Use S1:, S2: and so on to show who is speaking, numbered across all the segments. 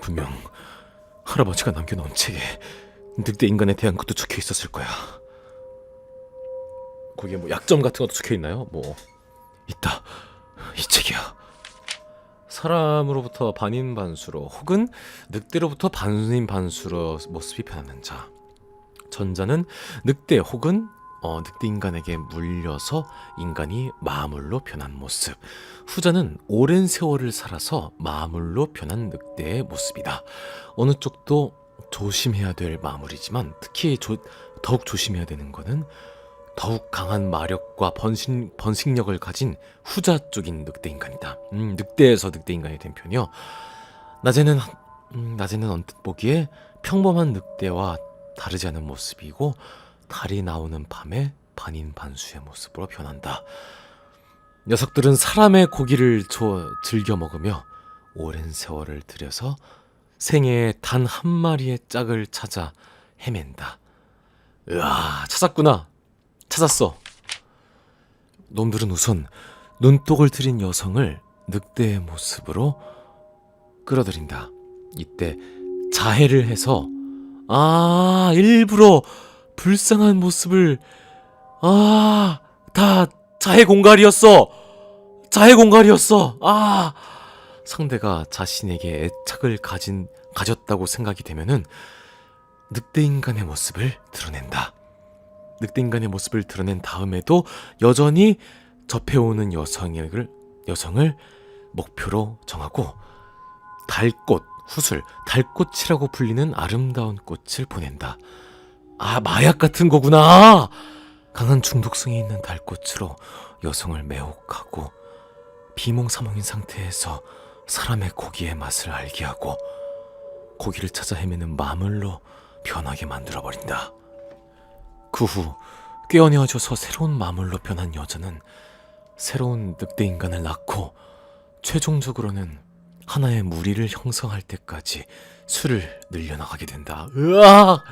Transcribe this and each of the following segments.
S1: 분명 할아버지가 남겨놓은 책에 늑대 인간에 대한 것도 적혀 있었을 거야. 거기에 뭐 약점 같은 것도 적혀 있나요? 뭐 있다. 이 책이야. 사람으로부터 반인반수로 혹은 늑대로부터 반인반수로 모습이 변하는 자. 전자는 늑대 혹은 어, 늑대 인간에게 물려서 인간이 마물로 변한 모습. 후자는 오랜 세월을 살아서 마물로 변한 늑대의 모습이다. 어느 쪽도 조심해야 될 마물이지만 특히 조- 더욱 조심해야 되는 것은 더욱 강한 마력과 번식, 번식력을 가진 후자 쪽인 늑대 인간이다. 음, 늑대에서 늑대 인간이 된 편이요. 낮에는 음, 낮에는 언뜻 보기에 평범한 늑대와 다르지 않은 모습이고 달이 나오는 밤에 반인반수의 모습으로 변한다. 녀석들은 사람의 고기를 조, 즐겨 먹으며 오랜 세월을 들여서 생애에 단 한 마리의 짝을 찾아 헤맨다. 으아, 찾았구나. 찾았어. 놈들은 우선 눈독을 들인 여성을 늑대의 모습으로 끌어들인다. 이때 자해를 해서 아 일부러 불쌍한 모습을 아 다 자해 공갈이었어. 자해 공갈이었어. 아 상대가 자신에게 애착을 가진 가졌다고 생각이 되면은 늑대 인간의 모습을 드러낸다. 늑대 인간의 모습을 드러낸 다음에도 여전히 접해오는 여성을 여성을 목표로 정하고 달꽃 후술 달꽃이라고 불리는 아름다운 꽃을 보낸다. 아 마약 같은 거구나. 강한 중독성이 있는 달꽃으로 여성을 매혹하고 비몽사몽인 상태에서 사람의 고기의 맛을 알게 하고 고기를 찾아 헤매는 마물로 변하게 만들어 버린다. 그후 깨어내어져서 새로운 마물로 변한 여자는 새로운 늑대 인간을 낳고 최종적으로는 하나의 무리를 형성할 때까지 수를 늘려나가게 된다. 으아!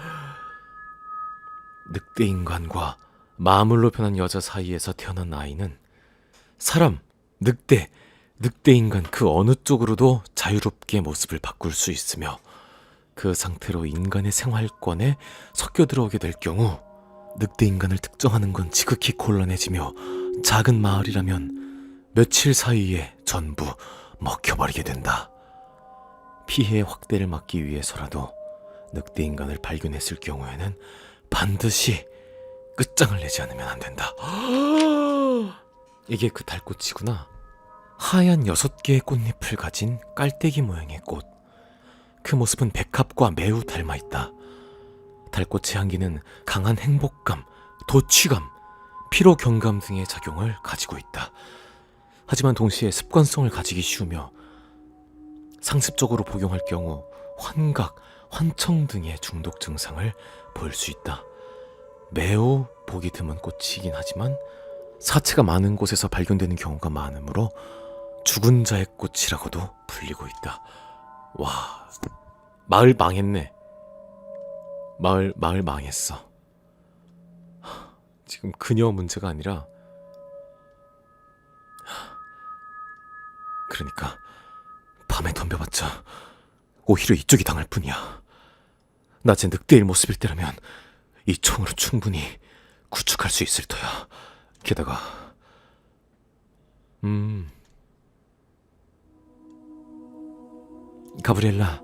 S1: 늑대 인간과 마물로 변한 여자 사이에서 태어난 아이는 사람, 늑대, 늑대 인간 그 어느 쪽으로도 자유롭게 모습을 바꿀 수 있으며 그 상태로 인간의 생활권에 섞여 들어오게 될 경우 늑대 인간을 특정하는 건 지극히 곤란해지며 작은 마을이라면 며칠 사이에 전부 먹혀버리게 된다. 피해 확대를 막기 위해서라도 늑대 인간을 발견했을 경우에는 반드시 끝장을 내지 않으면 안 된다. 이게 그 달꽃이구나. 하얀 여섯 개의 꽃잎을 가진 깔때기 모양의 꽃. 그 모습은 백합과 매우 닮아 있다. 달꽃의 향기는 강한 행복감, 도취감, 피로 경감 등의 작용을 가지고 있다. 하지만 동시에 습관성을 가지기 쉬우며 상습적으로 복용할 경우 환각, 환청 등의 중독 증상을 보일 수 있다. 매우 보기 드문 꽃이긴 하지만 사체가 많은 곳에서 발견되는 경우가 많으므로 죽은 자의 꽃이라고도 불리고 있다. 와, 마을 망했네. 마을 마을 망했어. 하, 지금 그녀 문제가 아니라 하, 그러니까 밤에 덤벼봤자 오히려 이쪽이 당할 뿐이야. 낮에 늑대의 모습일 때라면 이 총으로 충분히 구축할 수 있을 터야. 게다가 음 가브리엘라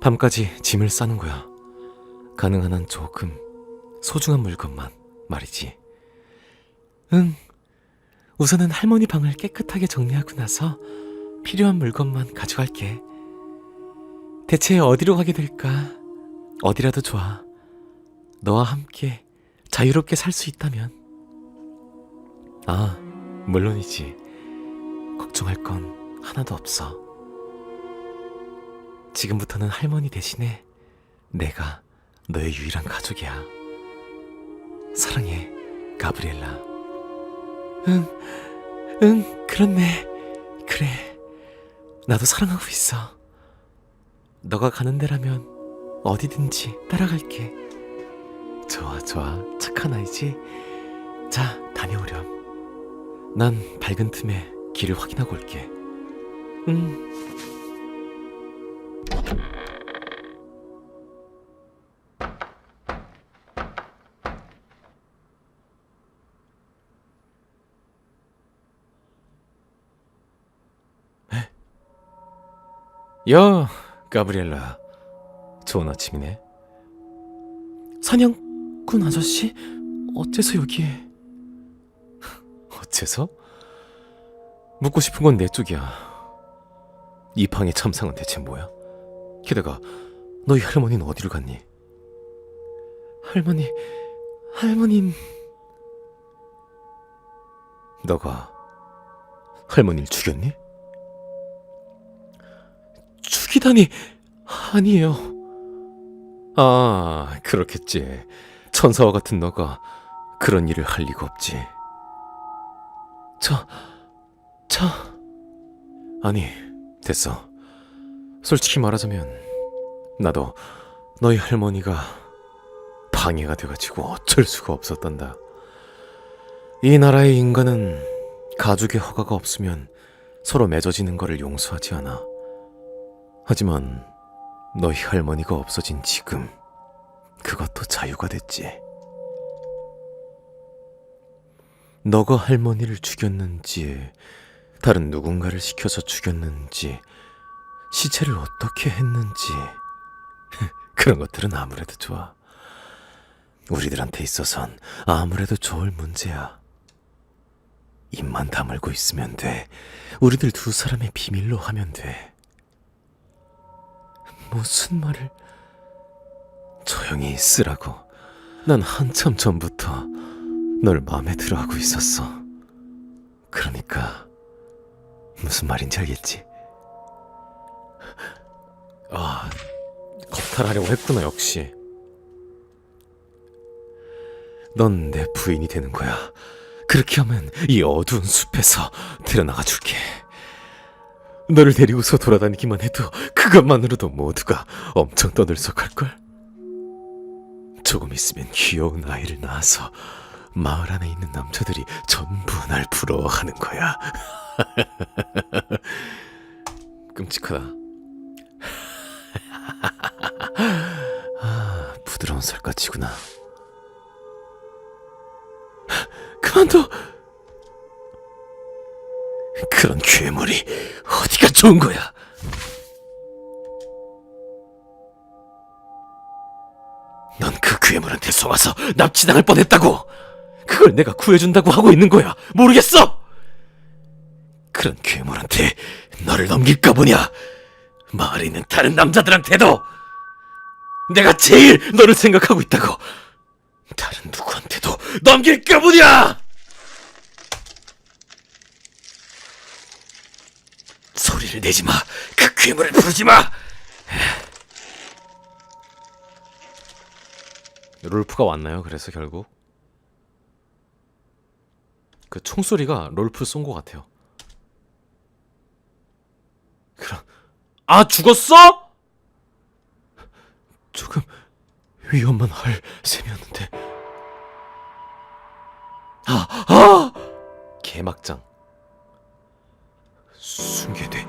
S1: 밤까지 짐을 싸는 거야. 가능한 한 조금 소중한 물건만 말이지. 응. 우선은 할머니 방을 깨끗하게 정리하고 나서 필요한 물건만 가져갈게. 대체 어디로 가게 될까? 어디라도 좋아. 너와 함께 자유롭게 살 수 있다면. 아, 물론이지. 걱정할 건 하나도 없어. 지금부터는 할머니 대신에 내가 너의 유일한 가족이야. 사랑해, 가브리엘라. 응, 응, 그렇네. 그래. 나도 사랑하고 있어. 너가 가는 데라면 어디든지 따라갈게. 좋아, 좋아. 착한 아이지? 자, 다녀오렴. 난 밝은 틈에 길을 확인하고 올게. 응. 야, 가브리엘라. 좋은 아침이네. 사냥꾼 아저씨? 어째서 여기에? 어째서? 묻고 싶은 건 내 쪽이야. 이 방의 참상은 대체 뭐야? 게다가 너희 할머니는 어디로 갔니? 할머니, 할머님. 너가 할머니를 죽였니? 죽이다니 아니에요. 아, 그렇겠지. 천사와 같은 너가 그런 일을 할 리가 없지. 저, 저. 아니, 됐어. 솔직히 말하자면 나도 너희 할머니가 방해가 돼가지고 어쩔 수가 없었단다. 이 나라의 인간은 가족의 허가가 없으면 서로 맺어지는 것을 용서하지 않아. 하지만 너희 할머니가 없어진 지금 그것도 자유가 됐지. 너가 할머니를 죽였는지 다른 누군가를 시켜서 죽였는지 시체를 어떻게 했는지 그런 것들은 아무래도 좋아. 우리들한테 있어선 아무래도 좋을 문제야. 입만 다물고 있으면 돼. 우리들 두 사람의 비밀로 하면 돼. 무슨 말을 조용히 있으라고. 난 한참 전부터 널 마음에 들어하고 있었어. 그러니까 무슨 말인지 알겠지? 아, 겁탈하려고 했구나 역시. 넌 내 부인이 되는 거야. 그렇게 하면 이 어두운 숲에서 데려나가 줄게. 너를 데리고서 돌아다니기만 해도 그것만으로도 모두가 엄청 떠들썩할걸? 조금 있으면 귀여운 아이를 낳아서 마을 안에 있는 남자들이 전부 날 부러워하는 거야. 끔찍하다. 아, 부드러운 살갗이구나. 그만둬! 그런 괴물이 어디가 좋은 거야? 넌 그 괴물한테 속아서 납치당할 뻔했다고! 그걸 내가 구해준다고 하고 있는 거야! 모르겠어! 그런 괴물한테 너를 넘길까 보냐? 마을에 있는 다른 남자들한테도 내가 제일 너를 생각하고 있다고! 다른 누구한테도 넘길까 보냐! 소리를 내지 마. 그 괴물을 부르지 마. 롤프가 왔나요? 그래서 결국 그 총소리가 롤프 쏜 것 같아요. 그럼 아 죽었어? 조금 위험만 할 셈이었는데. 아, 아! 개막장. 숨게돼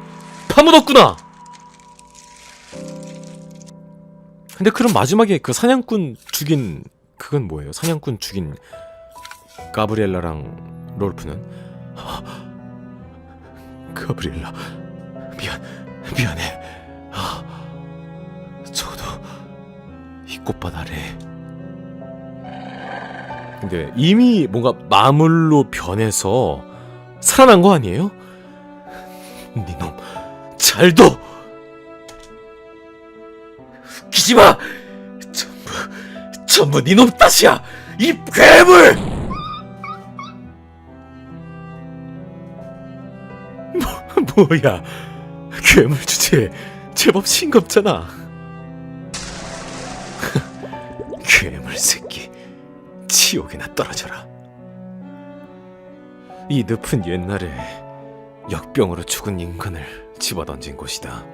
S1: 파묻었구나. 근데 그럼 마지막에 그 사냥꾼 죽인 그건 뭐예요? 사냥꾼 죽인 가브리엘라랑 롤프는 아, 가브리엘라 미안 미안해. 아, 저도 이 꽃밭 아래. 근데 이미 뭔가 마물로 변해서 살아난 거 아니에요? 니놈 잘도! 웃기지 마! 전부 전부 니놈 탓이야! 이 괴물! 뭐, 뭐야? 괴물 주제에 제법 싱겁잖아. 괴물 새끼 지옥이나 떨어져라. 이 늪은 옛날에 역병으로 죽은 인간을 집어던진 곳이다.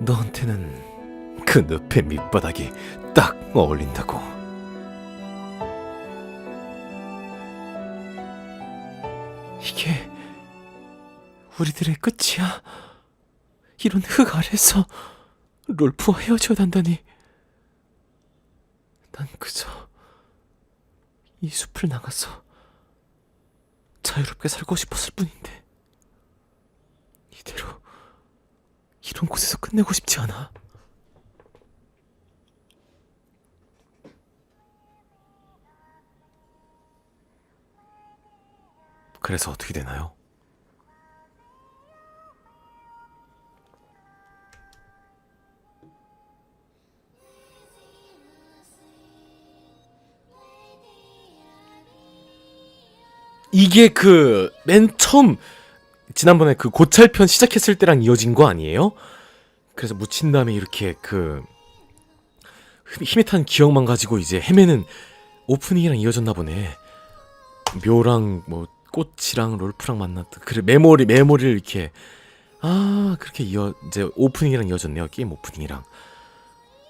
S1: 너한테는 그 늪의 밑바닥이 딱 어울린다고. 이게 우리들의 끝이야? 이런 흙 아래서 롤프와 헤어져야 한다니. 난 그저 이 숲을 나가서 자유롭게 살고 싶었을 뿐인데 이대로 이런 곳에서 끝내고 싶지 않아. 그래서 어떻게 되나요? 이게 그 맨 처음 지난번에 그 고찰편 시작했을 때랑 이어진 거 아니에요? 그래서 묻힌 다음에 이렇게 그탄 기억만 가지고 이제 헤매는 오프닝이랑 이어졌나 보네. 묘랑 뭐 꽃이랑 롤프랑 만났다. 그래 메모리 메모리를 이렇게 아 그렇게 이어 이제 오프닝이랑 이어졌네요. 게임 오프닝이랑.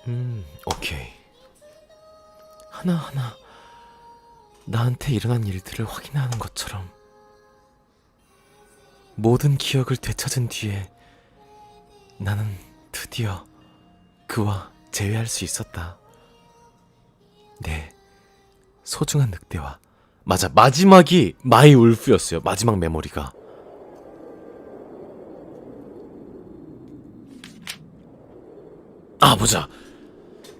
S1: 음 오케이. 하나 하나 나한테 일어난 일들을 확인하는 것처럼 모든 기억을 되찾은 뒤에 나는 드디어 그와 재회할 수 있었다. 네, 소중한 늑대와 맞아 마지막이 마이 울프였어요. 마지막 메모리가. 아 보자.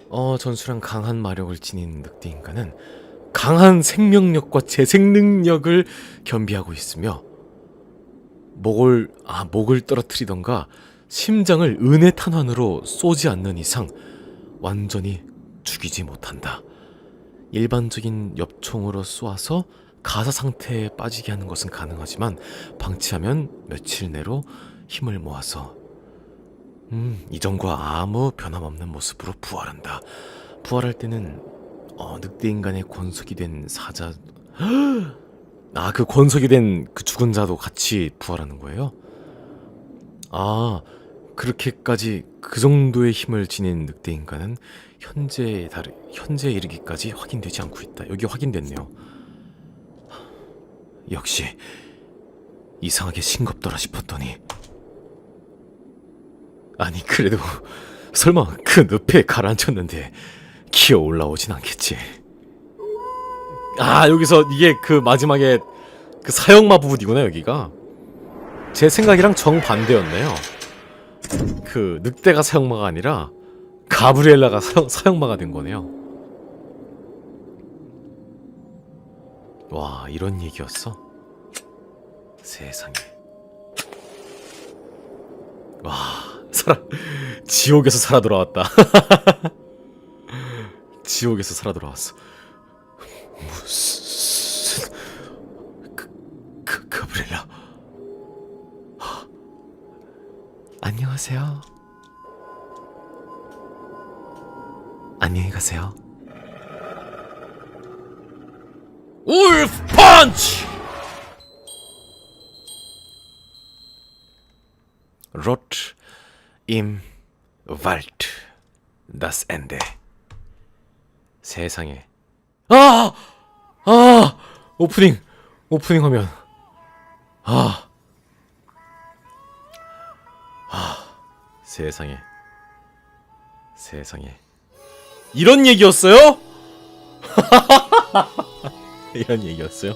S1: 어 전술한 강한 마력을 지닌 늑대 인간은 강한 생명력과 재생 능력을 겸비하고 있으며 목을 아 목을 떨어뜨리던가 심장을 은혜 탄환으로 쏘지 않는 이상 완전히 죽이지 못한다. 일반적인 엽총으로 쏘아서 가사 상태에 빠지게 하는 것은 가능하지만 방치하면 며칠 내로 힘을 모아서 음, 이전과 아무 변함없는 모습으로 부활한다. 부활할 때는 어, 늑대 인간의 권속이 된 사자 아, 그 권속이 된 그 죽은 자도 같이 부활하는 거예요? 아, 그렇게까지 그 정도의 힘을 지닌 늑대 인간은 현재 다르 현재 이르기까지 확인되지 않고 있다. 여기 확인됐네요. 역시 이상하게 싱겁더라 싶었더니 아니 그래도 설마 그 늪에 가라앉혔는데 기어 올라오진 않겠지. 아 여기서 이게 그 마지막에 그 사형마 부분이구나 여기가 제 생각이랑 정 반대였네요. 그 늑대가 사형마가 아니라 가브리엘라가 사형, 사형마가 된 거네요. 와 이런 얘기였어? 세상에. 와 살아 지옥에서 살아 돌아왔다. 지옥에서 살아 돌아왔어. 무슨 그, 그 가브리엘라. 하. 안녕하세요. 안녕히 가세요. 울프 펀치! Rot im Wald. 세상에. 아! 아! 오프닝. 오프닝 화면. 아. 아. 세상에. 세상에. 이런 얘기였어요? 이런 얘기였어요?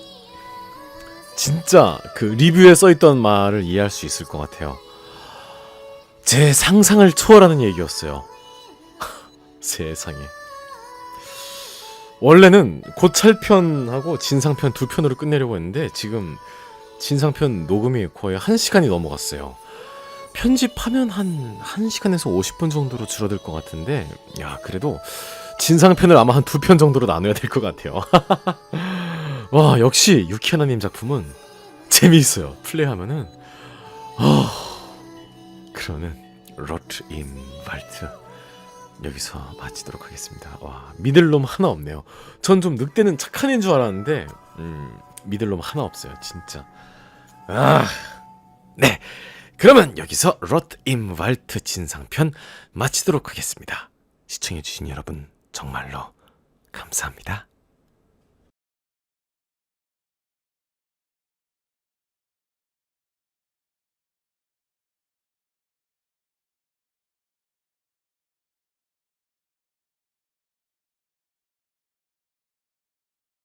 S1: 진짜 그 리뷰에 써있던 말을 이해할 수 있을 것 같아요. 제 상상을 초월하는 얘기였어요. 세상에. 원래는 고찰편하고 진상편 두 편으로 끝내려고 했는데 지금 진상편 녹음이 거의 한 시간이 넘어갔어요. 편집하면 한 1시간에서 50분 정도로 줄어들 것 같은데 야 그래도 진상편을 아마 한 두 편 정도로 나눠야 될 것 같아요. 와 역시 유키하나님 작품은 재미있어요. 플레이하면은 아 그러면 로트 인 발트 여기서 마치도록 하겠습니다. 와 믿을 놈 하나 없네요. 전 좀 늑대는 착한 애인 줄 알았는데 음, 믿을 놈 하나 없어요. 진짜. 아 네. 그러면 여기서 로트 인 발트 진상편 마치도록 하겠습니다. 시청해주신 여러분 정말로 감사합니다.